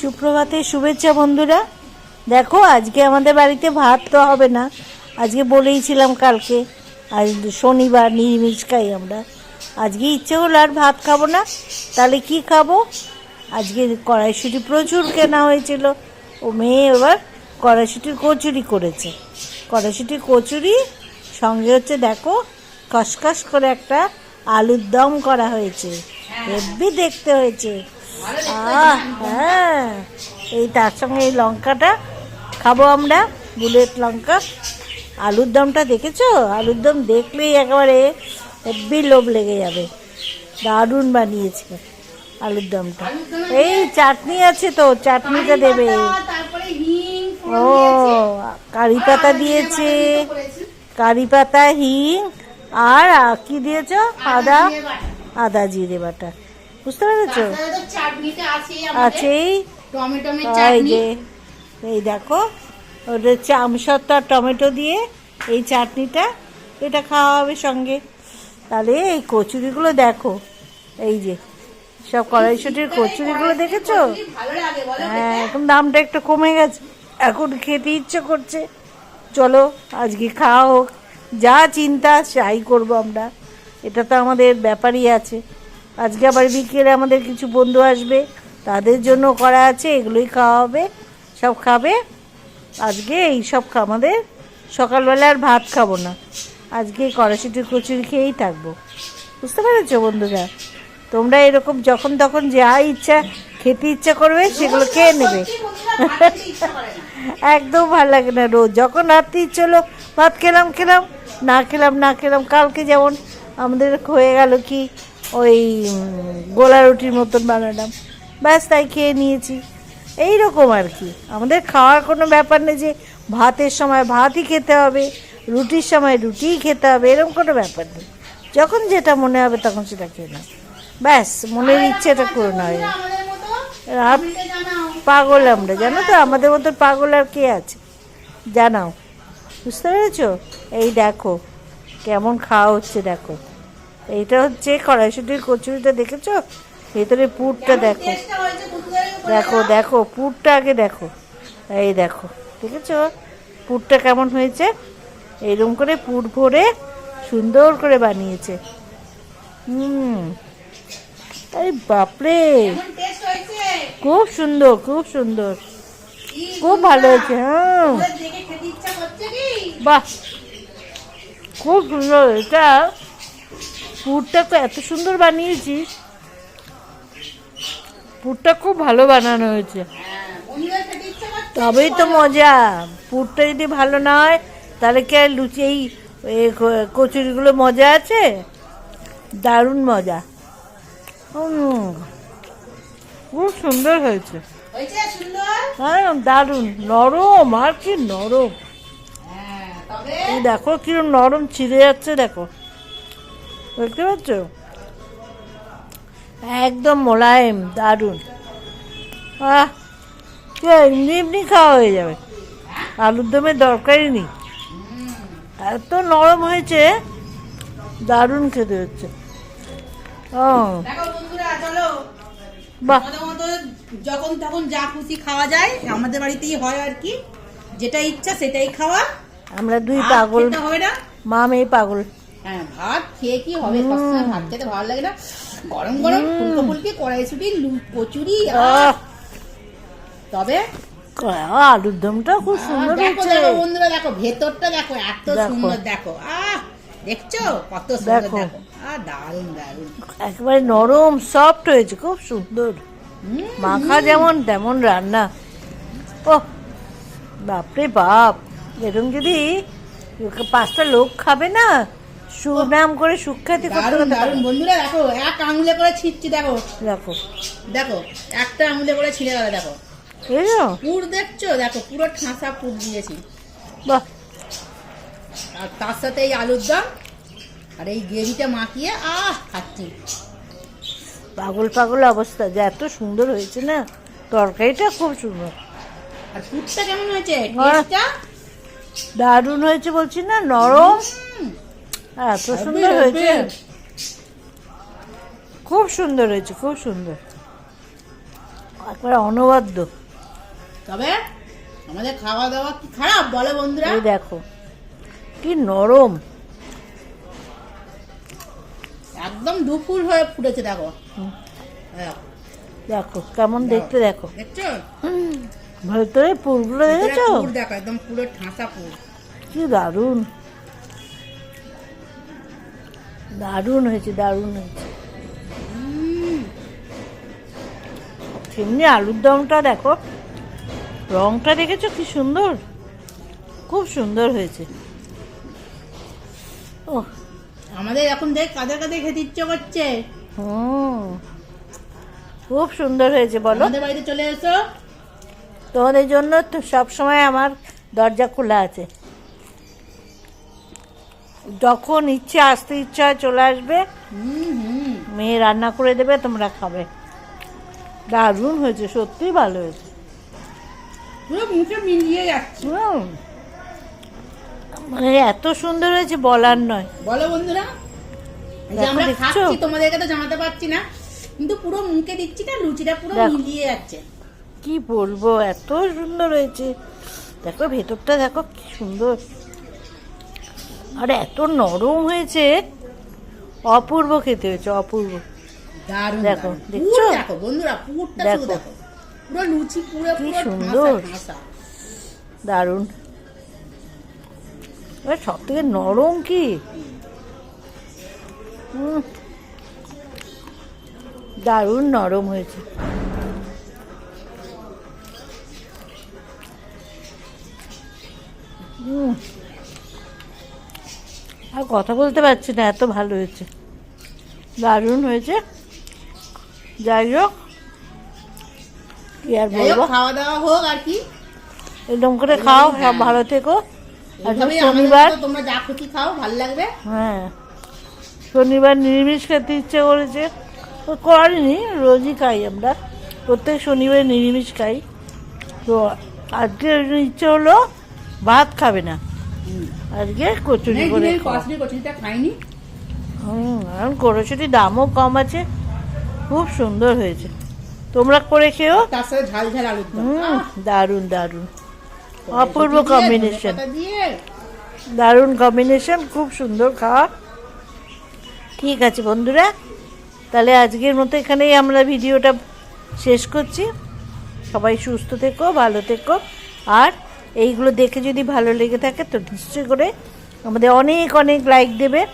সুপ্রভাতে শুভেচ্ছা বন্ধুরা। দেখো, আজকে আমাদের বাড়িতে ভাত তো হবে না। আজকে বলেইছিলাম কালকে, আজ শনিবার, নিরামিষ খাই আমরা। আজকে ইচ্ছে হলো আর ভাত খাব না। তাহলে কি খাব? আজকে কড়াইশুটি প্রচুর কেনা হয়েছিল। ও মেয়ে এবার কড়াইশুটির কচুরি করেছে। কড়াইশুটির কচুরি, সঙ্গে হচ্ছে দেখো কসকস করে একটা আলুর দম করা হয়েছে। হেব্বি দেখতে হয়েছে। হ্যাঁ এই তার সঙ্গে এই লঙ্কাটা খাব আমরা, বুলেট লঙ্কা। আলুর দমটা দেখেছ? আলুর দম দেখলেই একেবারে হেব্বি লোভ লেগে যাবে। দারুণ বানিয়েছে আলুর দমটা। এই চাটনি আছে তো, চাটনিটা দেবে। ও, কারি পাতা দিয়েছে। কারি পাতা, হিং, আর কি দিয়েছ? আদা? আদা জিরে বাটা। বুঝতে পেরেছ? আছেই এই যে এই দেখো ওটা আমসত্তা টমেটো দিয়ে এই চাটনিটা এটা খাওয়া হবে সঙ্গে। তাহলে এই কচুরিগুলো দেখো এই যে সব কড়াইশুটির কচুরিগুলো দেখেছ? হ্যাঁ এখন দামটা একটু কমে গেছে। এখন খেতে ইচ্ছে করছে। চলো আজকে খাওয়া হোক। যা চিন্তা তাই করব আমরা। এটা তো আমাদের ব্যাপারই আছে। আজকে আবার বিকেলে আমাদের কিছু বন্ধু আসবে, তাদের জন্য করা আছে, এগুলোই খাওয়া হবে সব খাবে। আজকে এই সব আমাদের সকালবেলা আর ভাত খাব না। আজকে কড়াশুটির কচুরি খেয়েই থাকব। বুঝতে পেরেছ বন্ধুরা? তোমরা এরকম যখন তখন যা ইচ্ছা, খেতে ইচ্ছা করবে, সেগুলো খেয়ে নেবে। একদম ভালো লাগে না রোজ। যখন রাত্রি ইচ্ছে হলো ভাত খেলাম খেলাম, না খেলাম না খেলাম, কালকে যেমন আমাদের হয়ে গেল কি? ওই গোলা রুটির মতন বানালাম। ব্যাস, তাই খেয়ে নিয়েছি। এই রকম আর কি। আমাদের খাওয়ার কোনো ব্যাপার নেই যে ভাতের সময় ভাতই খেতে হবে, রুটির সময় রুটিই খেতে হবে, এরকম কোনো ব্যাপার নেই। যখন যেটা মনে হবে তখন সেটা খেয়ে নাও। ব্যাস, মনের ইচ্ছেটা করে আমাদের আর পাগল আমরা, জানো তো? আমাদের মতো পাগল আর কে আছে? জানাও। বুঝতে পেরেছ? এই দেখো, কেমন খাওয়া হচ্ছে, দেখো। এইটা হচ্ছে কড়াইশুটির কচুরিটা দেখেছ? ভেতরে পুরটা দেখো। দেখো দেখো পুরটা আগে দেখো। এই দেখো দেখেছ? পুরটা কেমন হয়েছে? এইরকম করে পুর ভরে সুন্দর করে বানিয়েছে। হুম। আরে বাপরে! খুব সুন্দর খুব সুন্দর। খুব ভালো হয়েছে হ্যাঁ। বাহ! খুব সুন্দর এটা পুরটা তো এত সুন্দর বানিয়েছিস পুরটা খুব ভালো বানানো হয়েছে। হ্যাঁ তবেই তো মজা। পুরটা যদি ভালো না হয় তাহলে কি আর লুচি এই কচুরিগুলো মজা আছে? দারুণ মজা। খুব সুন্দর হয়েছে। হ্যাঁ দারুণ। নরম আর কি নরম। হ্যাঁ দেখো কিরম নরম ছিঁড়ে যাচ্ছে দেখো। দেখতে পাচ্ছ একদম মোলায়েম দারুণ। আহ এমনি এমনি খাওয়া হয়ে যাবে। আলুর দমের দরকারই নেই। এত নরম হয়েছে দারুণ খেতে হচ্ছে। ও। বাহ। যখন তখন যা খুশি খাওয়া যায় আমাদের বাড়িতেই হয় আর কি। যেটা ইচ্ছা সেটাই খাওয়া। আমরা দুই পাগল। হবে না। মা মেয়ে পাগল। খেয়ে কি হবে? সবসময় ভাত খেতে ভালো লাগে না। গরম গরম ফুলকো ফুলকি কড়াইশুটি কচুরি তবে? আলুর দমটা খুব সুন্দর দেখো বন্ধুরা দেখো ভেতরটা দেখো এত। সুন্দর দেখো। আহ! দেখছ? কত সুন্দর দেখো। দেখো। দারুণ দারুণ। একেবারে নরম সফট হয়েছে খুব সুন্দর। মাখা যেমন তেমন রান্না। ও বাপরে বাপ! এরকম যদি পাঁচটা লোক খাবে না সুনাম করে সুখ্যাতি করতে দারুণ দারুণ। বন্ধুরা দেখো এক আঙুলে করে ছিটছি দেখো। দেখো। দেখো একটা আঙুলে করে ছিঁড়ে গেল দেখো। তো? পুর দেখছ? দেখো পুরো ঠাসা পুর দিয়েছি। বাহ। আর তার সাথে এই আলুর দম আর এই গ্রেভিটা মাখিয়ে আহ খাচ্ছি। পাগল পাগল অবস্থা। যে এত সুন্দর হয়েছে না? তরকারিটা খুব সুন্দর। আর পুরটা কেমন হয়েছে। দারুণ হয়েছে বলছি না? নরম? এত সুন্দর হেব্বি, হয়েছে। খুব সুন্দর হয়েছে খুব সুন্দর। একবার অনবাদ্য। তবে আমাদের খাওয়া দাওয়া কি খারাপ? বলো বন্ধুরা। এই দেখো কি নরম। একদম দুপুর হয়ে ফুটেছে দেখো। হ্যাঁ, দেখো কেমন দেখতে দেখো। দেখছ? ভেতরে পুরগুলো দেখেছ? দেখো একদম পুরো ঠাসা পুর। কি দারুণ। দারুণ হয়েছে দারুণ হয়েছে। তেমনি আলুর দমটা দেখো রংটা দেখেছ কি সুন্দর? খুব সুন্দর হয়েছে। ও আমাদের এখন দেখ কাদের কাদের খেতে ইচ্ছে করছে। হুম। খুব সুন্দর হয়েছে বলো। আমাদের বাড়িতে চলে এসো। তোমাদের জন্য তো সবসময় আমার দরজা খোলা আছে। যখন ইচ্ছে আসতে ইচ্ছা হয় চলে আসবে মেয়ে রান্না করে দেবে তোমরা খাবে। দারুণ হয়েছে সত্যিই ভালো হয়েছে। পুরো মুখে মিলিয়ে যাচ্ছে। মানে এত সুন্দর হয়েছে বলার নয়। বলো বন্ধুরা আমরা খাচ্ছি তোমাদেরকে তো জানাতে পারছি না কিন্তু পুরো মুখে দিচ্ছি না লুচিটা পুরো মিলিয়ে যাচ্ছে। কি বলব এত সুন্দর হয়েছে। দেখো ভেতরটা দেখো কি সুন্দর। আর এত নরম হয়েছে। অপূর্ব খেতে হয়েছে অপূর্ব। দারুণ দেখো, দেখছ? দেখো বন্ধুরা দেখো। দেখো। পুরো লুচি পুরো কি সুন্দর। দারুণ। এবার সব থেকে নরম কি? দারুণ নরম হয়েছে। আর কথা বলতে পারছি না এত ভালো হয়েছে। দারুণ হয়েছে। যাই হোক কি আর বলব? খাওয়া দাওয়া হোক আর কি। এরকম করে খাও সব ভালো থেকো। শনিবার তোমরা যা খুশি খাও ভালো লাগবে। হ্যাঁ। শনিবার নিরামিষ খেতে ইচ্ছে করেছে। করিনি রোজই খাই আমরা। প্রত্যেক শনিবার নিরামিষ খাই। তো আজকে ইচ্ছে হলো ভাত খাবে না। আজকে কচুরি করে কচুরিটা খাইনি। হুম এখন কচুরির দামও কম আছে খুব সুন্দর হয়েছে। তোমরা করে খেও তার সাথে ঝাল ঝাল দারুণ দারুণ। অপূর্ব কম্বিনেশন দারুণ কম্বিনেশন খুব সুন্দর খাওয়া। ঠিক আছে বন্ধুরা তাহলে আজকের মতো এখানেই আমরা ভিডিওটা শেষ করছি। সবাই সুস্থ থেকো ভালো থেকো আর এইগুলো দেখে যদি ভালো লেগে থাকে তো নিশ্চয়ই করে আমাদের অনেক অনেক লাইক দেবে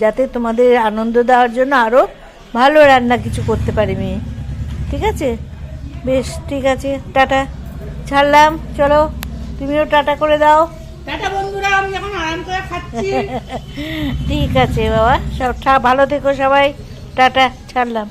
যাতে তোমাদের আনন্দ দেওয়ার জন্য আরও ভালো রান্না কিছু করতে পারি মেয়ে। ঠিক আছে? বেশ ঠিক আছে। টাটা। ছাড়লাম। চলো তুমিও টাটা করে দাও। টাটা বন্ধুরা আমি এখন আরাম করে খাচ্ছি। ঠিক আছে বাবা। সব ঠা- ভালো থেকো সবাই। টাটা ছাড়লাম।